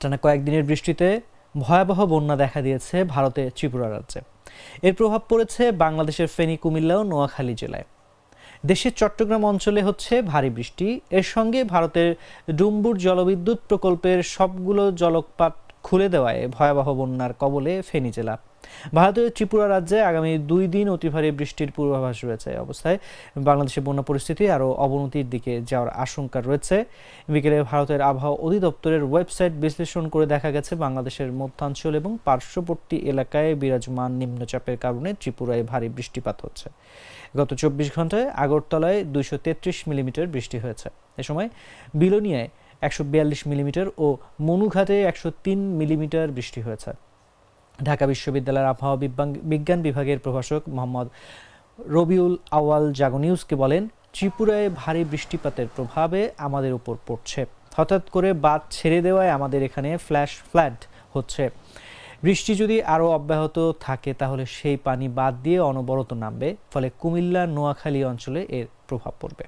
টানা কয়েকদিনের বৃষ্টিতে ভয়াবহ বন্যা দেখা দিয়েছে ভারতে ত্রিপুরা রাজ্যে। এর প্রভাব পড়েছে বাংলাদেশের ফেনী, কুমিল্লা ও নোয়াখালী জেলায়। দেশের চট্টগ্রাম অঞ্চলে হচ্ছে ভারী বৃষ্টি। এর সঙ্গে ভারতের ডুম্বুর জলবিদ্যুৎ প্রকল্পের সবগুলো জলপাত খুলে দেওয়ায় ভয়াবহ বন্যার কবলে ফেনী জেলা ভারতের ত্রিপুরা রাজ্যে আগামী দুই দিন অতি ভারী বৃষ্টির পূর্বাভাস রয়েছে অবস্থায়। বাংলাদেশের বন্যা পরিস্থিতি আরও অবনতির দিকে যাওয়ার আশঙ্কা রয়েছে। বিকেলে ভারতের আবহাওয়া অধিদপ্তরের ওয়েবসাইট বিশ্লেষণ করে দেখা গেছে, বাংলাদেশের মধ্যাঞ্চল এবং পার্শ্ববর্তী এলাকায় বিরাজমান নিম্নচাপের কারণে ত্রিপুরায় ভারী বৃষ্টিপাত হচ্ছে। গত চব্বিশ ঘন্টায় আগরতলায় দুইশো তেত্রিশ মিলিমিটার বৃষ্টি হয়েছে। এ সময় বিলোনিয়ায় একশো বিয়াল্লিশ মিলিমিটার ও মনুঘাটে একশো তিন মিলিমিটার বৃষ্টি হয়েছে। ঢাকা বিশ্ববিদ্যালয়ের আবহাওয়া বিজ্ঞান- বিভাগের প্রভাষক মোহাম্মদ রবিউল আওয়াল জাগো নিউজকে বলেন, ত্রিপুরায় ভারী বৃষ্টিপাতের প্রভাবে আমাদের উপর পড়ছে। হঠাৎ করে বাদ ছেড়ে দেওয়ায় আমাদের এখানে ফ্ল্যাশ ফ্ল্যাড হচ্ছে। বৃষ্টি যদি আরও অব্যাহত থাকে, তাহলে সেই পানি বাদ দিয়ে অনবরত নামবে। ফলে কুমিল্লা, নোয়াখালী অঞ্চলে এর প্রভাব পড়বে।